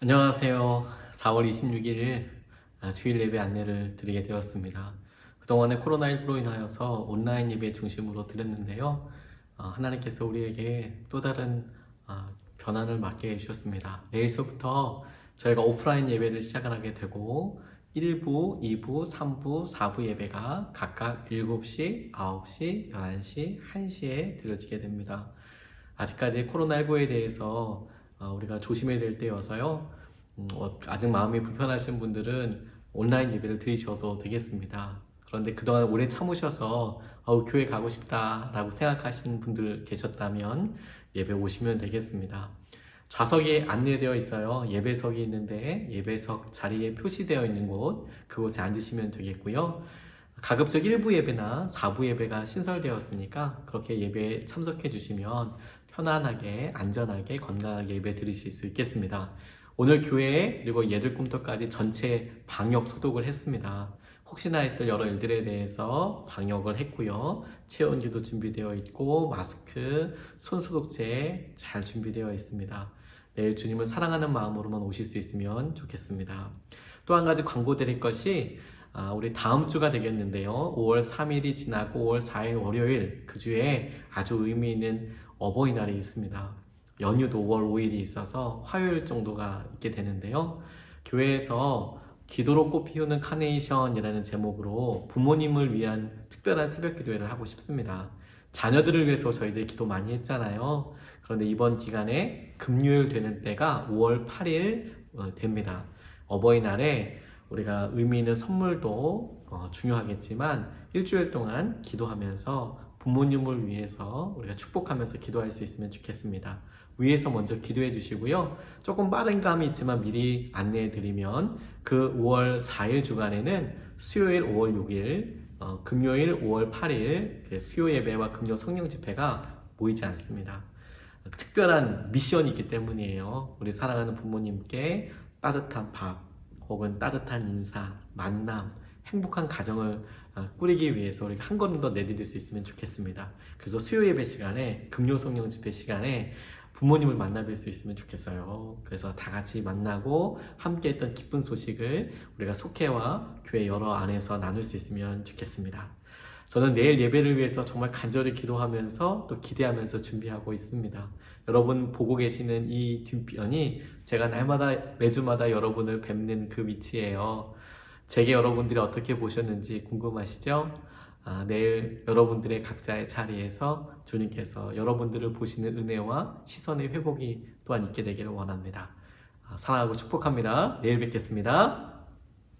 안녕하세요. 4월 26일 주일 예배 안내를 드리게 되었습니다. 그동안에 코로나19로 인하여서 온라인 예배 중심으로 드렸는데요. 어, 하나님께서 우리에게 또 다른 어, 변화를 맡게 해주셨습니다. 내일서부터 저희가 오프라인 예배를 시작을 하게 되고 1부, 2부, 3부, 4부 예배가 각각 7시, 9시, 11시, 1시에 드려지게 됩니다. 아직까지 코로나19에 대해서 어, 우리가 조심해야 될 때여서요. 음, 어, 아직 마음이 불편하신 분들은 온라인 예배를 드리셔도 되겠습니다. 그런데 그동안 오래 참으셔서 어우, 교회 가고 싶다라고 생각하시는 분들 계셨다면 예배 오시면 되겠습니다. 좌석이 안내되어 있어요. 예배석이 있는데 예배석 자리에 표시되어 있는 곳 그곳에 앉으시면 되겠고요. 가급적 1부 예배나 4부 예배가 신설되었으니까 그렇게 예배에 참석해 주시면 편안하게 안전하게 건강하게 예배 드리실 수 있겠습니다. 오늘 교회에 그리고 예들 꿈터까지 전체 방역 소독을 했습니다. 혹시나 있을 여러 일들에 대해서 방역을 했고요. 체온기도 준비되어 있고 마스크, 손소독제 잘 준비되어 있습니다. 내일 주님을 사랑하는 마음으로만 오실 수 있으면 좋겠습니다. 또 한 가지 광고 드릴 것이 아, 우리 다음 주가 되겠는데요. 5월 3일이 지나고 5월 4일 월요일 그 주에 아주 의미 있는 어버이날이 있습니다. 연휴도 5월 5일이 있어서 화요일 정도가 있게 되는데요. 교회에서 기도로 꽃 피우는 카네이션이라는 제목으로 부모님을 위한 특별한 새벽 기도회를 하고 싶습니다. 자녀들을 위해서 저희들이 기도 많이 했잖아요. 그런데 이번 기간에 금요일 되는 때가 5월 8일 어, 됩니다. 어버이날에 우리가 의미 있는 선물도 어, 중요하겠지만 일주일 동안 기도하면서 부모님을 위해서 우리가 축복하면서 기도할 수 있으면 좋겠습니다. 위에서 먼저 기도해 주시고요. 조금 빠른 감이 있지만 미리 안내해 드리면 그 5월 4일 주간에는 수요일 5월 6일, 어, 금요일 5월 8일 그 수요 예배와 금요 성령 집회가 모이지 않습니다. 특별한 미션이 있기 때문이에요. 우리 사랑하는 부모님께 따뜻한 밥 혹은 따뜻한 인사, 만남, 행복한 가정을 어, 꾸리기 위해서 우리가 한 걸음 더 내디딜 수 있으면 좋겠습니다. 그래서 수요 예배 시간에 금요 성령 집회 시간에 부모님을 만나뵐 수 있으면 좋겠어요. 그래서 다 같이 만나고 함께 했던 기쁜 소식을 우리가 속회와 교회 여러 안에서 나눌 수 있으면 좋겠습니다. 저는 내일 예배를 위해서 정말 간절히 기도하면서 또 기대하면서 준비하고 있습니다. 여러분 보고 계시는 이 뒷편이 제가 날마다 매주마다 여러분을 뵙는 그 위치예요. 제게 여러분들이 어떻게 보셨는지 궁금하시죠? 아, 내일 여러분들의 각자의 자리에서 주님께서 여러분들을 보시는 은혜와 시선의 회복이 또한 있게 되기를 원합니다. 아, 사랑하고 축복합니다. 내일 뵙겠습니다.